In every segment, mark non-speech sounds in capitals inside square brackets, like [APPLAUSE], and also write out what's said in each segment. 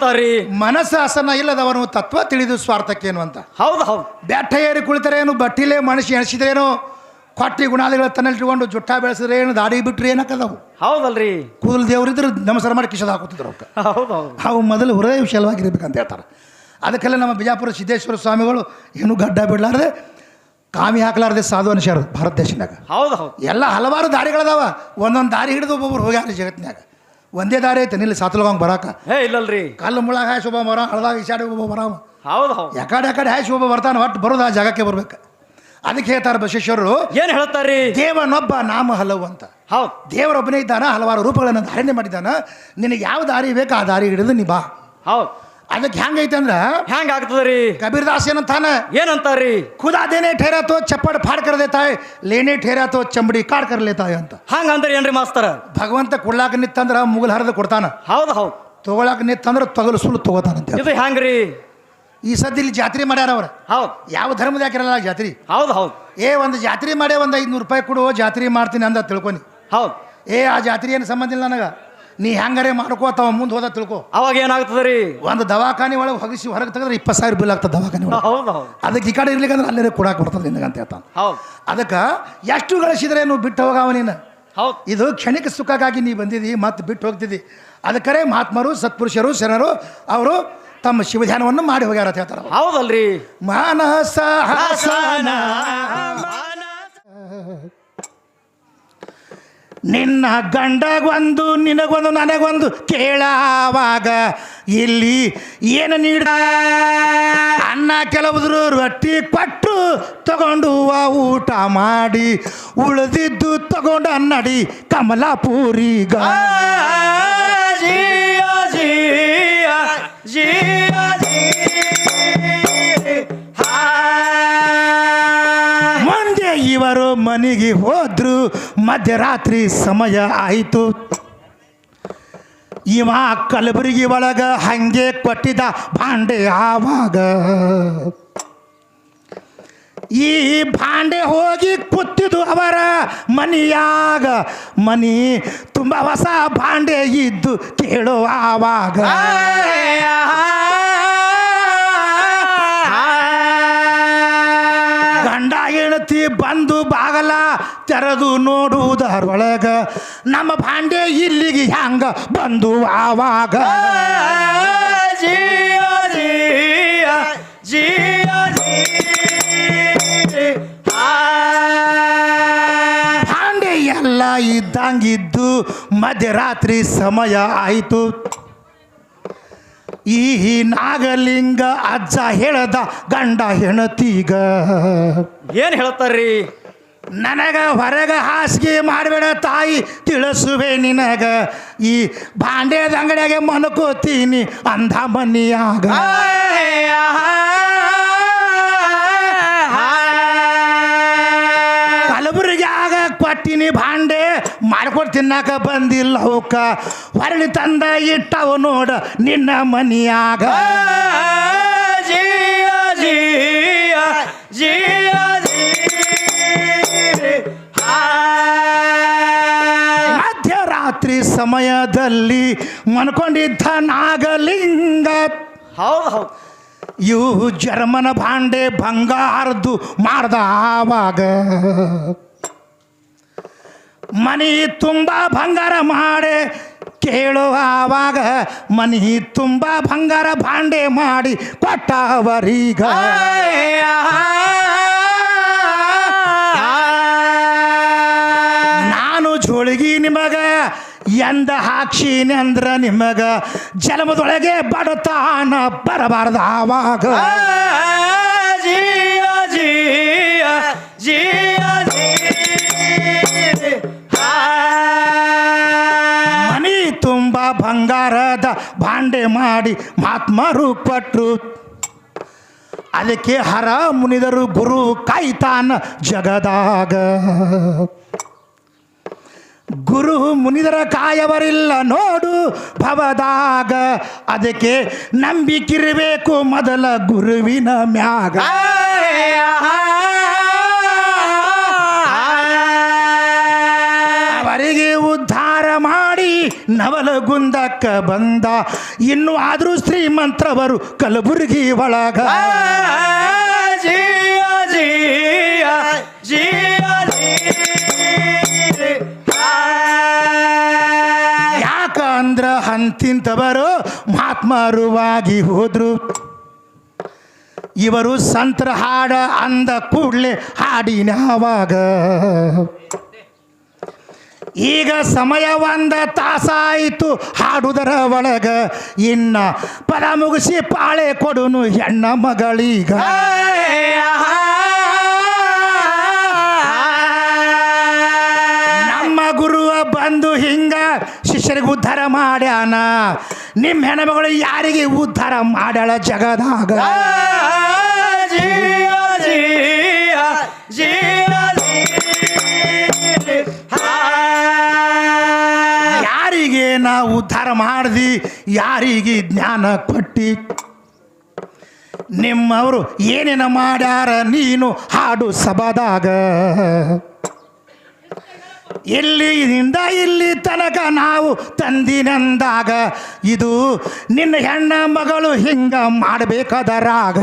ಏನಂತಾರಿ ಮನಸ್ಸು ಹಸನ ಇಲ್ಲದವನು ತತ್ವ ತಿಳಿದು ಸ್ವಾರ್ಥಕ್ಕೇನು ಅಂತ. ಹೌದು ಹೌದು. ಬೆಟ್ಟ ಏರಿ ಕುಳಿತರೇನು ಬಟ್ಟಿಲೆ ಮನುಷ್ಯ ಎಣಿಸಿದ್ರೇನು ಕೊಟ್ಟಿ ಗುಣಾದಿಗಳ ತನ್ನಲ್ಲಿಟ್ಟುಕೊಂಡು ಜುಟ್ಟ ಬೆಳೆಸಿದ್ರೆ ಏನು ದಾಡಿ ಬಿಟ್ರೆ ಏನಕ್ಕದವು? ಹೌದಲ್ರಿ. ಕೂದಲು ದೇವರಿದ್ರೆ ನಮಸ್ಕಾರ ಮಾಡಿ ಕಿಶದ ಹಾಕುತ್ತಿದ್ರು ಅವ್ಕೆ. [LAUGHS] ಹೌದು ಹೌದು. ಅವು ಮೊದಲು ಹೃದಯ ವಿಶಾಲವಾಗಿರ್ಬೇಕಂತ ಹೇಳ್ತಾರೆ. ಅದಕ್ಕೆಲ್ಲ ನಮ್ಮ ಬಿಜಾಪುರ ಸಿದ್ದೇಶ್ವರ ಸ್ವಾಮಿಗಳು ಏನು ಗಡ್ಡ ಬಿಡಲಾರ್ದೆ ಕಾಮಿ ಹಾಕಲಾರ್ದೆ ಸಾಧು ಅನಿಸ್ಯಾರ ಭಾರತ ದೇಶದಾಗ ಹೌದು ಹೌದು. ಎಲ್ಲ ಹಲವಾರು ದಾರಿಗಳದಾವ. ಒಂದೊಂದು ದಾರಿ ಹಿಡಿದು ಒಬ್ಬೊಬ್ರು ಹೋಗ್ಯಾರ ಜಗತ್ತಿನಾಗ ಒಂದೇ ದಾರಿ ಐತೆ ನಿಲ್ಲಿ ಸಾತಲಗಂಗೆ ಬರಾಕ. ಏ ಇಲ್ಲಲ್ರಿ. ಕಲ್ಲು ಮುಳಾಗ ಹಾಯ್ ಶುಭ ಬರ ಹಳದಾಗ ಒಬ್ಬ ಬರಾಮ ಹೌದು ಹೌದು. ಯಾಕಡೆ ಯಾಕಡೆ ಹಾಯ್ ಶುಭ ಬರ್ತಾನೆ ಒಟ್ಟು ಬರೋದು ಆ ಜಾಗಕ್ಕೆ ಬರ್ಬೇಕು. ಅದಕ್ಕೆ ಹೇಳ್ತಾರೆ ಬಸವೇಶ್ವರರು ಏನ್ ಹೇಳ್ತಾರ್ರಿ? ದೇವನೊಬ್ಬ ನಾಮ ಹಲವು ಅಂತ. ಹೌದು. ದೇವರೊಬ್ಬನೇ ಇದ್ದಾನ ಹಲವಾರು ರೂಪಗಳನ್ನು ಧಾರಣೆ ಮಾಡಿದ್ದಾನ. ನಿನಗೆ ಯಾವ ದಾರಿ ಬೇಕು ಆ ದಾರಿ ಹಿಡಿದು ನೀ ಬಾ. ಹೌದು. ಅದಕ್ಕೆ ಹೆಂಗೈತೆ ಅಂದ್ರ? ಹೆಂಗ ಆಗ್ತದ್ರಿ ಕಬೀರ್ ದಾಸ್ ಏನಂತಾನ? ಏನಂತಾರ್ರಿ? ಖುದಾದೇನೆ ಠೇರಾತೋ ಚಪ್ಪಡ್ ಫಾಡ್ ಕರ್ದೆ ತಾಯಿ ಲೇನೆ ಠೇರಾತೋ ಚಂಬಡಿ ಕಾಡ್ ಕರ್ಲೆ ತಾಯಿ ಅಂತ. ಹಂಗ ಅಂದ್ರೆ ಏನ್ರಿ ಮಾಸ್ತರ? ಭಗವಂತ ಕೊಡ್ಲಾಕ ನಿತ್ತಂದ್ರ ಮುಗಲ್ ಹರಿದು ಕೊಡ್ತಾನ. ಹೌದು ಹೌದು. ತಗೊಳಕ್ ನಿತ್ತಂದ್ರ ತಗಲು ಸುಳ್ಳು ತಗೋತಾನಂತೆ ಇದು ಹೆಂಗ್ರಿ ಈ ಸದ್ಯ ಇಲ್ಲಿ ಜಾತ್ರೆ ಮಾಡ್ಯಾರ ಅವ್ರ. ಹೌದು. ಯಾವ ಧರ್ಮದ ಯಾಕಿರಲ್ಲ ಜಾತ್ರೆ? ಹೌದು ಹೌದು. ಏ ಒಂದು ಜಾತ್ರೆ ಮಾಡೇ ಒಂದು ಐದುನೂರು ರೂಪಾಯಿ ಕೊಡು ಜಾತ್ರೆ ಮಾಡ್ತೀನಿ ಅಂತ ತಿಳ್ಕೊನಿ. ಹೌದು. ಏ ಆ ಜಾತ್ರೆ ಏನು ಸಂಬಂಧ ಇಲ್ಲ ನನಗೆ? ನೀ ಹೆಂಗಾರೆ ಅಥವಾ ಮುಂದೆ ಹೋದ ತಿಳ್ಕೊ. ಅವಾಗ ಏನಾಗ್ತದ್ರಿ? ಒಂದು ದವಾಖಾನೆ ಒಳಗೆ ಹೊಗಿಸಿ ಹೊರಗೆ ತೆಗೆದ್ರೆ ಇಪ್ಪತ್ತು ಸಾವಿರ ಬಿಲ್ ಆಗ್ತದೆ ದವಾಖಾನೆ ಹೌದು ಹೌದು. ಅದಕ್ಕೆ ಈ ಕಡೆ ಇರ್ಲಿಕ್ಕಂದ್ರೆ ಅಲ್ಲೇ ಕೊಡಾಕ್ ಬರ್ತದೆ ನಿನಗೆ ಅಂತ ಹೇಳ್ತಾನೆ. ಹೌದು. ಅದಕ್ಕೆ ಎಷ್ಟು ಗಳಿಸಿದ್ರೆ ನೀವು ಬಿಟ್ಟು ಹೋಗಾವ ನೀನು? ಹೌದು. ಇದು ಕ್ಷಣಿಕ ಸುಖಕ್ಕಾಗಿ ನೀ ಬಂದಿದ್ದಿ ಮತ್ತೆ ಬಿಟ್ಟು ಹೋಗ್ತಿದ್ದಿ ಅದಕ್ಕರೆ ಮಹಾತ್ಮರು ಸತ್ಪುರುಷರು ಶರಣರು ಅವರು ತಮ್ಮ ಶಿವಧ್ಯಾನವನ್ನು ಮಾಡಿ ಹೋಗ್ಯಾರ ಅಂತ ಹೇಳ್ತಾರೆ ಹೌದಲ್ರಿ. ಮಾನಸ ಹಾಸನ ನಿನ್ನ ಗಂಡಗೊಂದು, ನಿನಗೊಂದು, ನನಗೊಂದು ಕೇಳಾವಾಗ ಇಲ್ಲಿ ಏನು ನೀಡ? ಅನ್ನ ಕೆಲವುದ್ರು ರೊಟ್ಟಿ ಕೊಟ್ಟು ತಗೊಂಡು ಊಟ ಮಾಡಿ, ಉಳಿದಿದ್ದು ತಗೊಂಡು ಅನ್ನಡಿ ಕಮಲಾಪುರಿಗ. ಮುಂದೆ ಮನೆಗೆ ಹೋದ್ರು ಮಧ್ಯರಾತ್ರಿ ಸಮಯ ಆಯಿತು. ಇವ ಕಲಬುರಗಿ ಒಳಗ ಹಂಗೆ ಕೊಟ್ಟಿದ ಭಾಂಡೆ ಆವಾಗ ಈ ಭಾಂಡೆ ಹೋಗಿ ಕೂತಿದ್ದು ಅವರ ಮನಿಯಾಗ. ಮನಿ ತುಂಬ ಹೊಸ ಭಾಂಡೆ ಇದ್ದು ಕೇಳುವ ಆವಾಗ. ಹೆಂಡತಿ ಬಂದು ಬಾಗಲ ತೆರೆದು ನೋಡುವುದರೊಳಗ ನಮ್ಮ ಭಾಂಡೆ ಇಲ್ಲಿಗೆ ಹ್ಯಾಂಗ ಬಂದು ಆವಾಗ? ಭಾಂಡೆ ಎಲ್ಲ ಇದ್ದಂಗಿದ್ದು ಮಧ್ಯರಾತ್ರಿ ಸಮಯ ಆಯಿತು. ಈ ನಾಗಲಿಂಗ ಅಜ್ಜ ಹೇಳದ ಗಂಡ ಹೆಣತೀಗ ಏನ್ ಹೇಳ್ತಾರ್ರಿ ನನಗ ಹೊರಗ ಹಾಸಿಗೆ ಮಾಡಬೇಡ ತಾಯಿ ತಿಳಿಸುವೆ ನಿನಗ ಈ ಭಾಂಡೆದ ಅಂಗಡಿಯಾಗೆ ಮನ್ಕೋತೀನಿ ಅಂಧ ಮನಿಯಾಗ ಕಲಬುರಗಿಯಾಗ ಕೊಟ್ಟಿನಿ ಭಾಂಡೆ ಮಾಡ್ಕೊಡ್ ತಿನ್ನಾಕ ಬಂದಿಲ್ಲ ಅವಕ್ಕ ಹೊರಳಿ ತಂದ ಇಟ್ಟವು ನೋಡ ನಿನ್ನ ಮನಿಯಾಗ. ಮಧ್ಯರಾತ್ರಿ ಸಮಯದಲ್ಲಿ ಮನ್ಕೊಂಡಿದ್ದ ನಾಗಲಿಂಗ. ಹೌದು ಹೌದು. ಇವು ಜರ್ಮನ ಭಾಂಡೆ ಬಂಗಾರದ್ದು ಮಾಡ್ದ ಆವಾಗ. ಮನಿ ತುಂಬ ಬಂಗಾರ ಮಾಡಿ ಕೇಳುವಾಗ ಮನಿ ತುಂಬ ಬಂಗಾರ ಭಾಂಡೆ ಮಾಡಿ ಕೊಟ್ಟವರೀಗ. ನಾನು ಜೋಳಿಗಿ ನಿಮಗ, ಎಂದ ಹಾಕ್ಷೀನಿ ಅಂದ್ರ ನಿಮಗ ಜನ್ಮದೊಳಗೆ ಬಡತಾನ ಬರಬಾರ್ದ ಆವಾಗ. ಬಂಗಾರದ ಭಾಂಡೆ ಮಾಡಿ ಮಹಾತ್ಮರು ಕೊಟ್ರು ಅದಕ್ಕೆ ಹರ ಮುನಿದರು ಗುರು ಕಾಯ್ತಾನ ಜಗದಾಗ. ಗುರು ಮುನಿದರ ಕಾಯವರಿಲ್ಲ ನೋಡು ಭವದಾಗ. ಅದಕ್ಕೆ ನಂಬಿಕಿರಬೇಕು ಮೊದಲ ಗುರುವಿನ ಮ್ಯಾಗ. ನವಲಗುಂದಕ್ಕ ಬಂದ. ಇನ್ನು ಆದರೂ ಶ್ರೀಮಂತ್ರವರು ಕಲಬುರಗಿ ಒಳಗ. ಯಾಕಂದ್ರ ಅಂತಿಂತವರು ಮಹಾತ್ಮರುವಾಗಿ ಹೋದ್ರು. ಇವರು ಸಂತರ ಹಾಡ ಅಂದ ಕೂಡಲೇ ಹಾಡಿನವಾಗ. ಈಗ ಸಮಯ ಒಂದ ತಾಸಾಯಿತು ಹಾಡುದರ ಒಳಗ. ಇನ್ನ ಪದ ಮುಗಿಸಿ ಪಾಳೆ ಕೊಡುನು ಹೆಣ್ಣ ಮಗಳೀಗ. ನಮ್ಮ ಗುರುವ ಬಂದು ಹಿಂಗ ಶಿಷ್ಯರಿಗೆ ಉದ್ಧಾರ ಮಾಡ್ಯಾನ. ನಿಮ್ಮ ಹೆಣ್ಮಗಳು ಯಾರಿಗೆ ಉದ್ಧಾರ ಮಾಡ್ಯಾಳ ಜಗದಾಗ? ಜೀವ ಜೀವ ಜಿಯ ಯಾರಿಗೆ ನಾವು ಉದ್ಧಾರ ಮಾಡಿದಿ, ಯಾರಿಗೆ ಜ್ಞಾನ ಕೊಟ್ಟಿ? ನಿಮ್ಮವರು ಏನೇನ ಮಾಡ್ಯಾರ ನೀನು ಹಾಡು ಸಭಾದಾಗ? ಎಲ್ಲಿಯಿಂದ ಇಲ್ಲಿ ತನಕ ನಾವು ತಂದಿನಂದಾಗ, ಇದು ನಿನ್ನ ಹೆಣ್ಣ ಮಗಳು ಹಿಂಗ ಮಾಡಬೇಕಾದರಾಗ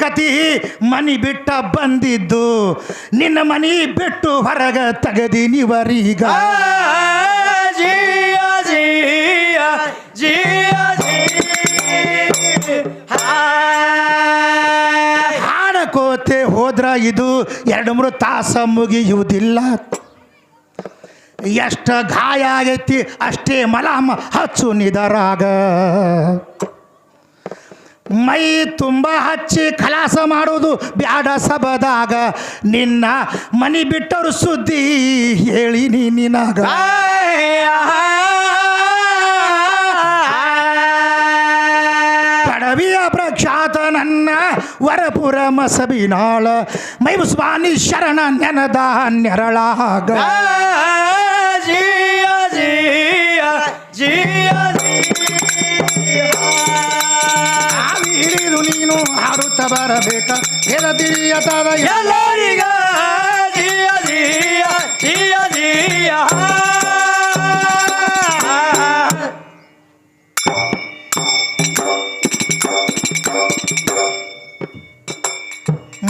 ಕತಿ ಮನಿ ಬಿಟ್ಟ ಬಂದಿದ್ದು. ನಿನ್ನ ಮನಿ ಬಿಟ್ಟು ಹೊರಗ ಜಿಯಾ ಜಿಯ ಜಿಯ ಜಿಯ. ಹಾಡಕೋತೆ ಹೋದ್ರ ಇದು ಎರಡು ಮೂರು ತಾಸ ಮುಗಿಯುವುದಿಲ್ಲ. ಎಷ್ಟ ಗಾಯ ಆಗೈತಿ ಅಷ್ಟೇ ಮಲಾಮ ಹಚ್ಚು ನಿದರಾಗ. ಮೈ ತುಂಬ ಹಚ್ಚಿ ಕಲಾಸ ಮಾಡೋದು ಬ್ಯಾಡ ಸಬದಾಗ ನಿನ್ನ ಮನಿ ಬಿಟ್ಟರು ಸುದ್ದಿ ಹೇಳಿ ನಿನಗ. ಪಡವಿಯ ಪ್ರಖ್ಯಾತ ನನ್ನ ವರಪುರ ಮಸಬಿನಾಳ. ಉಸ್ಮಾನಿ ಶರಣ ನೆನದ ನೆರಳಾಗ ಹಾಡುತ್ತ ಬರಬೇಕ. ಎದತಿರಿಯತಾದ ಎಲ್ಲರಿಗ ಜಿಯ ಜಿಯ ಜಿಯ ಜಿಯ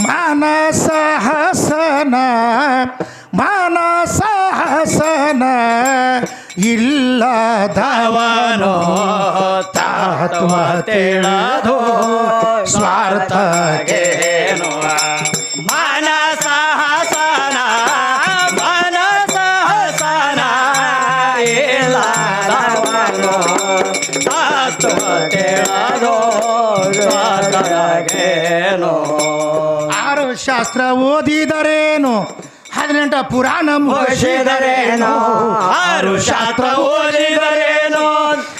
ಮಾನಸ ಹಸನ ಮಾನಸ ಹಸನ ಇಲ್ಲದವನು ತತ್ವ ತಿಳಿದು. ಸ್ವಾರ್ಥಕ್ಕೆ ಮನಸ ಹಸನ ಮನಸ ಹಸನ ಇಲ್ಲದವನು ತತ್ವ ತಿಳಿದು ಸ್ವಾರ್ಥಗೇನು. ಆರು ಶಾಸ್ತ್ರ ಓದಿದರೇನು? ಹದಿನೆಂಟ ಪುರಾಣ ಮುಗಿಸಿದರೇನು? ಆರು ಶಾಸ್ತ್ರ ಓದಿದರೇನು?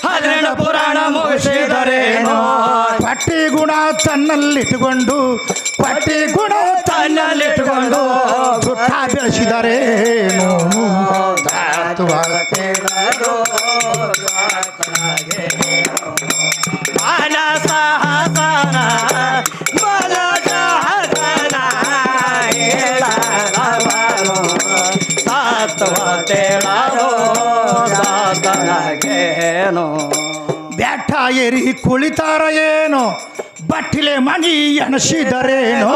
ಹದಿನೆಂಟು ಪುರಾಣ ಮುಗಿಸಿದರೇನೋ? ಪಟ್ಟಿ ಗುಣ ತನ್ನಲ್ಲಿಟ್ಟುಕೊಂಡು ಪಟ್ಟಿ ಗುಣ ತನ್ನಲ್ಲಿಟ್ಟುಕೊಂಡು ಸುತ್ತ ಬೆಳೆಸಿದರೇನು ಬ್ಯಾಟ ಏರಿ ಕುಳಿತಾರ ಏನೋ ಬಟ್ಟಿಲೆ ಮಣಿ ಎಣಸಿದರೇನೋ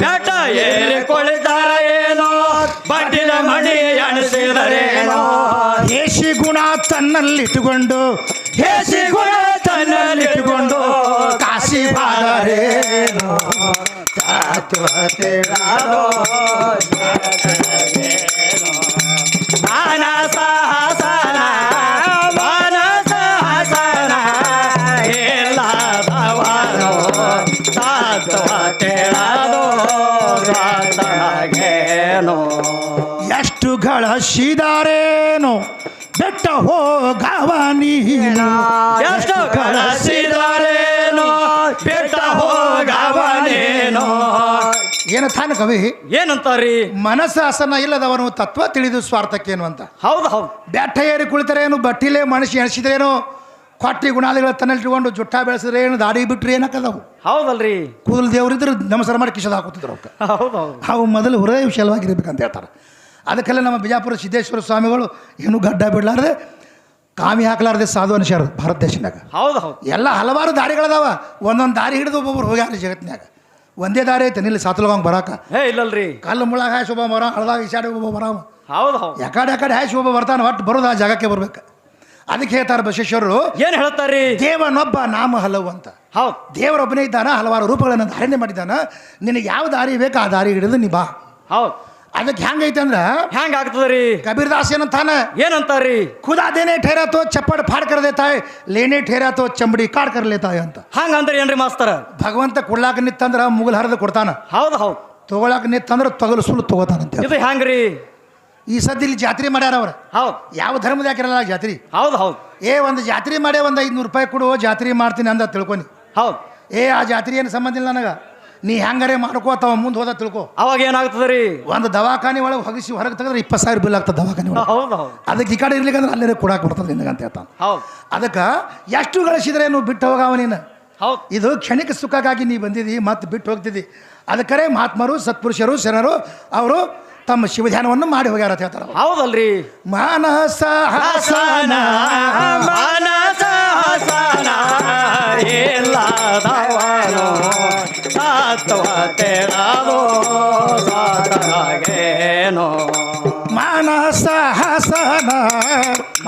ಬೆಟ್ಟ ಏರಿ ಕುಳಿತಾರ ಏನೋ ಬಟ್ಟಿಲೆ ಮಣಿ ಎಣಸಿದರೇನೋ ಏಸಿ ಗುಣ ತನ್ನಲ್ಲಿಟ್ಟುಕೊಂಡು ಹೇಸಿ ಗುಣ ತನ್ನಲ್ಲಿಟ್ಟುಕೊಂಡು ಕಾಸಿ ಬಾದರೇನೋ. ತತ್ವ ಎಷ್ಟು ಶಿದಾರೇನು? ಬೆಟ್ಟ ಹೋಗವ ನೀನು? ಎಷ್ಟು ಕಳಿಸಿದರೇನೋ ಬೆಟ್ಟ ಹೋಗವನೇನೋ ಏನು ತಾನು ಕವಿ? ಏನಂತಾರಿ? ಮನಸ್ಸಾಸನ ಇಲ್ಲದವನು ತತ್ವ ತಿಳಿದು ಸ್ವಾರ್ಥಕ್ಕೇನು ಅಂತ. ಹೌದು ಹೌದು. ಬೆಟ್ಟ ಏರಿ ಕುಳಿತರೇನು? ಬಟ್ಟಿಲೆ ಮನುಷ್ಯ ಎಣಿಸಿದ್ರೇನು? ಕೊಟ್ಟಿ ಗುಣಾದಿಗಳ ತನ್ನಲ್ಲಿ ಜುಟ್ಟ ಬೆಳೆಸಿದ್ರೆ ಏನು ದಾಡಿ ಬಿಟ್ರೆ ಏನಕ್ಕದವು? ಹೌದಲ್ರಿ. ಕೂದಲು ದೇವರಿದ್ರೆ ನಮಸ್ಕಾರ ಮಾಡಿ ಕಿಶದ ಹಾಕುತ್ತಿದ್ರು ಅವ್ಕೆ ಹೌದು. ಅವು ಮೊದಲು ಹೃದಯ ವಿಶಾಲವಾಗಿರ್ಬೇಕಂತ ಹೇಳ್ತಾರೆ. ಅದಕ್ಕೆಲ್ಲ ನಮ್ಮ ಬಿಜಾಪುರ ಸಿದ್ದೇಶ್ವರ ಸ್ವಾಮಿಗಳು ಏನು ಗಡ್ಡ ಬಿಡಲಾರ್ದೆ ಕಾಮಿ ಹಾಕಲಾರ್ದೆ ಸಾಧು ಅನಿಸ್ಯಾರ ಭಾರತ ದೇಶದಾಗ ಹೌದು ಹೌದು. ಎಲ್ಲ ಹಲವಾರು ದಾರಿಗಳದಾವ. ಒಂದೊಂದು ದಾರಿ ಹಿಡಿದು ಒಬ್ಬೊಬ್ರು ಹೋಗ್ಯಾರ ಜಗತ್ತಿನಾಗ ಒಂದೇ ದಾರಿ ಐತೆ ನಿಲ್ಲಿ ಸಾತ್ಲಗಂಗೆ ಬರಾಕ. ಹೇ ಇಲ್ಲಲ್ರಿ. ಕಲ್ಲು ಮುಳಾಗ ಹಾಯ್ ಒಬ್ಬ ಮರ ಹಳದಾಗ ಈಶಾಡಿ ಒಬ್ಬ ಬರಾವ. ಹೌದು ಹೌದು. ಯಾಕಡೆ ಯಾಕಡೆ ಹಾಯ್ ಒಬ್ಬ ಬರ್ತಾನೆ ಒಟ್ಟು ಬರೋದು ಆ ಜಾಗಕ್ಕೆ ಬರ್ಬೇಕು. ಅದಕ್ಕೆ ಹೇಳ್ತಾರೆ ಬಸವೇಶ್ವರರು ಏನು ಹೇಳ್ತಾರೆ ದೇವನೊಬ್ಬ ನಾಮ ಹಲವು ಅಂತ. ಹೌದು. ದೇವರೊಬ್ಬನೇ ಇದ್ದಾನ ಹಲವಾರು ರೂಪಗಳನ್ನು ಧಾರಣೆ ಮಾಡಿದ್ದಾನ. ನಿನಗೆ ಯಾವ ದಾರಿ ಬೇಕು ಆ ದಾರಿ ಹಿಡಿದು ನೀ ಬಾ. ಹೌದು. ಅದಕ್ಕೆ ಹೆಂಗೈತೆ ಅಂದ್ರ? ಹೆಂಗ ಆಗ್ತದ್ರಿ ಕಬೀರ್ ದಾಸ್ ಏನಂತಾನ ಏನಂತಾರ್ರಿ ಖುದಾದೇನೆ ಠೇರಾತೋ ಚಪ್ಪಡ್ ಫಾಡ್ ಕರ್ದೆ ತಾಯಿ ಲೇನೆ ಠೇರಾತೋ ಚಂಬಡಿ ಕಾಡ್ ಕರ್ಲೆ ತಾಯಿ ಅಂತ. ಹಂಗ ಅಂದ್ರೆ ಏನ್ರಿ ಮಾಸ್ತರ? ಭಗವಂತ ಕೊಡ್ಲಾಕ ನಿತ್ತಂದ್ರ ಮುಗಲ್ ಹರಿದು ಕೊಡ್ತಾನ. ಹೌದು ಹೌದು. ತಗೊಳಕ್ ನಿತ್ತಂದ್ರ ತಗಲು ಸುಳ್ಳು ತಗೋತಾನಂತೆ ಇದು ಹೆಂಗ್ರಿ ಈ ಸದ್ಯ ಇಲ್ಲಿ ಜಾತ್ರೆ ಮಾಡ್ಯಾರ ಅವ್ರ. ಹೌದು. ಯಾವ ಧರ್ಮದ ಯಾಕಿರಲ್ಲ ಜಾತ್ರೆ? ಹೌದು ಹೌದು. ಏ ಒಂದು ಜಾತ್ರೆ ಮಾಡೇ ಒಂದು ಐದ್ನೂರು ರೂಪಾಯಿ ಕೊಡು ಜಾತ್ರೆ ಮಾಡ್ತೀನಿ ಅಂತ ತಿಳ್ಕೊನಿ. ಹೌದು. ಏ ಆ ಜಾತ್ರೆ ಏನು ಸಂಬಂಧ ಇಲ್ಲ ನನಗೆ? ನೀ ಹೆಂಗಾರೆ ಅಥವಾ ಮುಂದೆ ಹೋದ ತಿಳ್ಕೊ. ಅವಾಗ ಏನಾಗ್ತದ್ರಿ? ಒಂದು ದವಾಖಾನೆ ಒಳಗೆ ಹೊಗಿಸಿ ಹೊರಗೆ ತೆಗೆದ್ರೆ ಇಪ್ಪತ್ತು ಸಾವಿರ ಬಿಲ್ ಆಗ್ತದೆ ದವಾಖಾನೆ ಹೌದು ಹೌದು. ಅದಕ್ಕೆ ಈ ಕಡೆ ಇರ್ಲಿಕ್ಕಂದ್ರೆ ಅಲ್ಲೇ ಕೊಡಾಕ್ ಬರ್ತದೆ ನಿನಗೆ ಅಂತ ಹೇಳ್ತಾನೆ. ಹೌದು. ಅದಕ್ಕೆ ಎಷ್ಟು ಗಳಿಸಿದ್ರೆ ನೀವು ಬಿಟ್ಟು ಹೋಗಾವ ನೀನು? ಹೌದು. ಇದು ಕ್ಷಣಿಕ ಸುಖಕ್ಕಾಗಿ ನೀ ಬಂದಿದ್ದಿ ಮತ್ತೆ ಬಿಟ್ಟು ಹೋಗ್ತಿದ್ದಿ ಅದಕ್ಕರೆ ಮಹಾತ್ಮರು ಸತ್ಪುರುಷರು ಶರಣರು ಅವರು ತಮ್ಮ ಶಿವಧ್ಯಾನವನ್ನು ಮಾಡಿ ಹೋಗ್ಯಾರ ಅಂತ ಹೇಳ್ತಾರೆ ಹೌದಲ್ರಿ. ಮಾನಸ ಹಾಸನ ಮಾನಸ ಹಸನ. ತೆಳದು ಸಾತನಾಗೇನೋ ಮಾನಸ ಹಾಸನ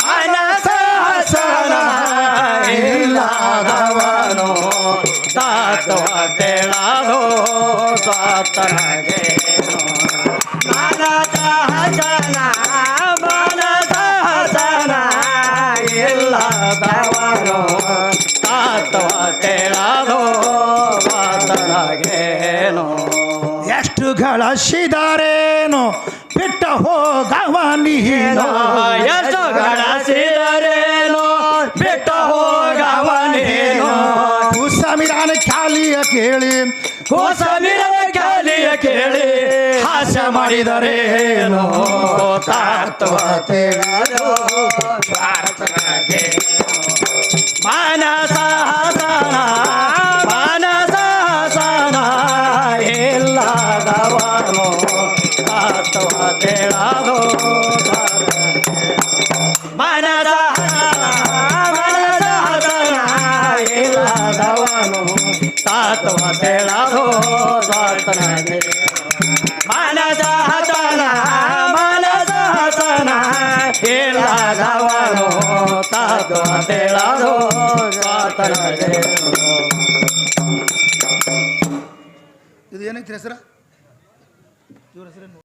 ಮಾನಸ ಹಸನ ಇಲ್ಲದವನು ಸತ್ವ ತೆಳದು ಸಾತನಾಗೇನೋ ಮನಸ ಹಸನ ಮನಸ ಹಸನ ಇಲ್ಲದವನು ಗಳಿಸಿದಾರೇನೋ ಬಿಟ್ಟ ಹೋಗವ ನೀನು? ಎಷ್ಟು ಗಳಿಸಿದರೇನು ಬಿಟ್ಟ ಹೋಗವನೇನು ಸಂವಿಧಾನ ಖ್ಯಾಲಿಯ ಕೇಳಿ ಕೋಸಮಿರದ ಖ್ಯಾಲಿಯ ಕೇಳಿ ಹಾಸ್ಯ ಮಾಡಿದರೇನು? ತತ್ವ ಮಾನಸ ಮಾನಸ ಮಾನಸ ಹಸನ ಇಲ್ಲದವನು ತತ್ವ ತೆಳದು ಸಾತನಾಗೆ ಮಾನಸ ಹಸನ ಮಾನಸ ಹಸನ ಇಲ್ಲದವನು ತತ್ವ ತೆಳದು ಸಾತನಾಗೆ ಇದು ಏನೈತಿ ಹೆಸರು? ಇವ್ರ ಹೆಸರೇನು?